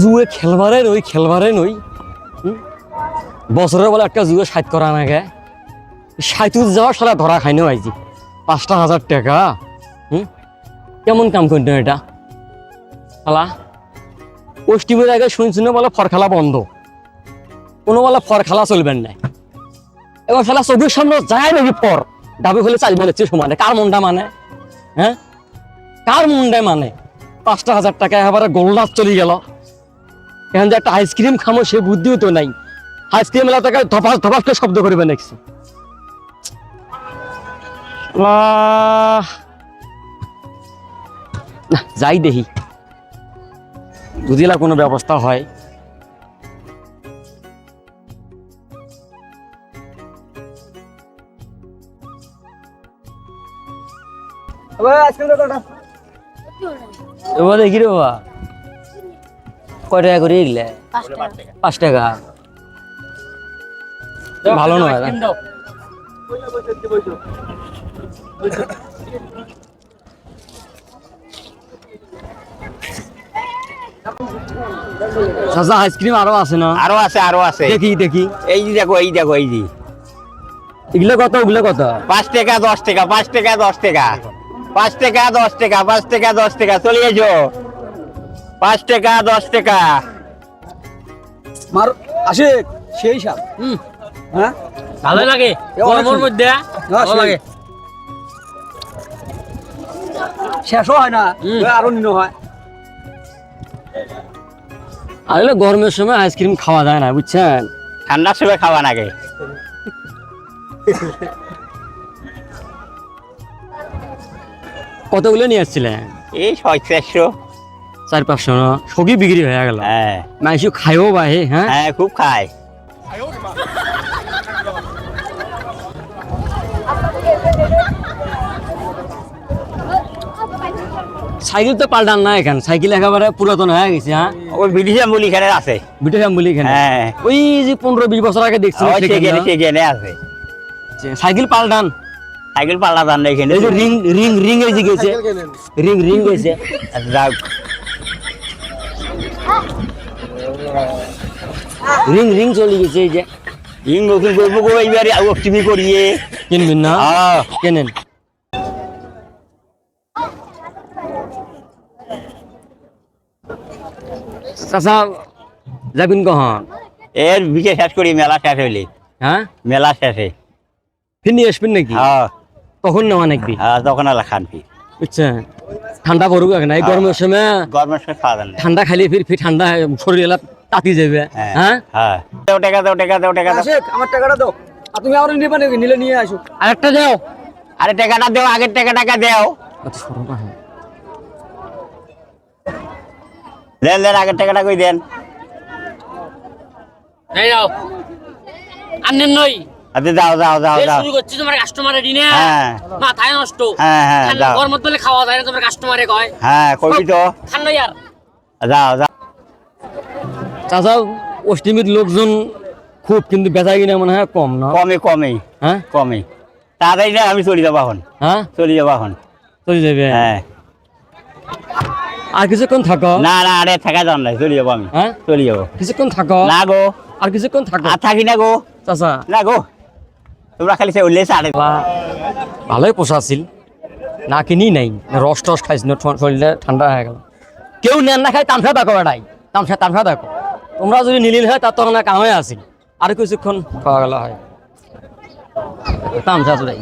জুয়ে খেলবারে নই খেলবারে নই? বছরের বলে একটা জুয়ে সাইট করা না গে। সাইতুত যাওয়ার সারা ধরা খাইনো আইজি পাঁচটা হাজার টাকা। হুম? কেমন কাম করতো এটা? খালা? পশ্চিমের আগে শুনছি না বলে ফরখালা বন্ধ। কোনো বলে ফরখালা চলবেন না এবার শালা চোখের সামনে যায় নাকি ফর দাবি হলে বলেছে সমানে কার মনটা মানে? হ্যাঁ কার মুন্ডায় মানে? পাঁচটা হাজার টাকা এবারে গোলডাস চলে গেল। এখন যে একটা আইসক্রিম খামো, সে বুদ্ধিও তো নাই। আইসক্রিম এলা টাকা ধপাস ধপাস করে শব্দ করবে নাকি? যাই দেখি। এলা কোনো ব্যবস্থা হয়? এবার দেখি রে বাবা? কয় টাকা করে এগুলা? পাঁচ টাকা। ভালো নয় চাচা আইসক্রিম আরও আছে না? আরও আছে আরও আছে। দেখি দেখি। এই যে দেখো এই দেখো এই যে। এগুলো কত ওগুলো কত? পাঁচ টাকা দশ টাকা পাঁচ টাকা দশ টাকা। পাঁচ টাকা দশ টাকা পাঁচ টাকা দশ টাকা চলে এসো। পাঁচ টাকা দশ টাকা। মার আশিক সেই সাপ। হ্যাঁ? ভালো লাগে। গরমের মধ্যে ভালো লাগে। শেষও হয় না। হুম। আরও নিন হয়। আসলে গরমের সময় আইসক্রিম খাওয়া যায় না বুঝছেন? ঠান্ডার সময় খাওয়া নাগে কতগুলো নিয়ে আসছিলেন এই ছয় চারশো চার পাঁচশো না? সবই বিক্রি হয়ে গেল। হ্যাঁ। মাইসু খাইও বাহে হ্যাঁ? হ্যাঁ খুব খায়। সাইকেল তো পাল্টান না এখানে। সাইকেল একেবারে পুরাতন হয়ে গেছে হ্যাঁ? ওই বিদেশি মুলি এখানে আছে। বিটেশাম বলি এখানে? হ্যাঁ। ওই যে পনেরো বিশ বছর আগে দেখছি সেখানে। আছে। সাইকেল পাল্টান। সাইকেল পাল্লা দান এখানে। এই যে রিং রিং রিং এই যে গেছে। রিং রিং গেছে। যাও রিং রিং চলে গেছে এই যে। ইং নতুন করব গো এইবারে টিভি করিয়ে। কিনবেন না? হ্যাঁ কেনেন? চাচা যাবেন কখন? এর বিকে শেষ করি মেলা শেষ হইলে। হ্যাঁ? মেলা শেষে। ফির আসবেন নাকি? হ্যাঁ। তখন নেওয়া নাকবি? হ্যাঁ তখন আলা খান ফি বুঝছে ঠান্ডা পড়ুক এখন এই গরমের সময়? গরমের সময় খাওয়া যান ঠান্ডা খাইলে ফির ফির ঠান্ডা শরীর এলা তাতি যাবে হ্যাঁ হ্যাঁ? হ্যাঁ। দেও টাকা দেও টাকা দেও টাকা দাও। আমার টাকাটা দাও। আর তুমি আরও নিবে নাকি? নিলে নিয়ে আসো। আরেকটা যাও আরে টাকাটা দেও আগের টাকা টাকা দেও। আচ্ছা না, হ্যাঁ। দেন দেন আগের টাকাটা কই দেন? এই যাও আন্নের নই। যাও যাও যাও এই যাও। শুরু করছি তোমার কাস্টমারে দিনে হ্যাঁ। মাথায় নষ্ট। হ্যাঁ হ্যাঁ যাও। গরম বলে খাওয়া যায় না তোমার কাস্টমারে কয়। হ্যাঁ কইবি তো। খান না ইয়ার। যাও যাও। চাচা অষ্টমীর লোকজন খুব কিন্তু বেচা কিনা মনে হয় কম না? কমে কমে হ্যাঁ? কমে তাড়াতাড়ি না আমি চলে যাব এখন। হ্যাঁ? চলে যাব এখন। চলে যাবে? হ্যাঁ। আর কিছুক্ষণ থাকো। না না আরে থাকা যান নাই চলে যাব আমি। হ্যাঁ? চলে যাব। কিছুক্ষণ থাকো। না গো। আর কিছুক্ষণ থাকো। আর থাকি না গো। চাচা। না গো। তোমরা খালি সে ভালোই পোষাছিল না কিনি নাই রস টস খাইছিল ঠ- শরীরে ঠান্ডা হয়ে গেল। কেউ নেন না খাই তামসা দেখো বেড়াই তামসা তামসা দেখো তোমরা যদি নীলিল হয় তার তখন কামে আসিল আর কিছুক্ষণ খাওয়া গেল হয়। তামসা চলে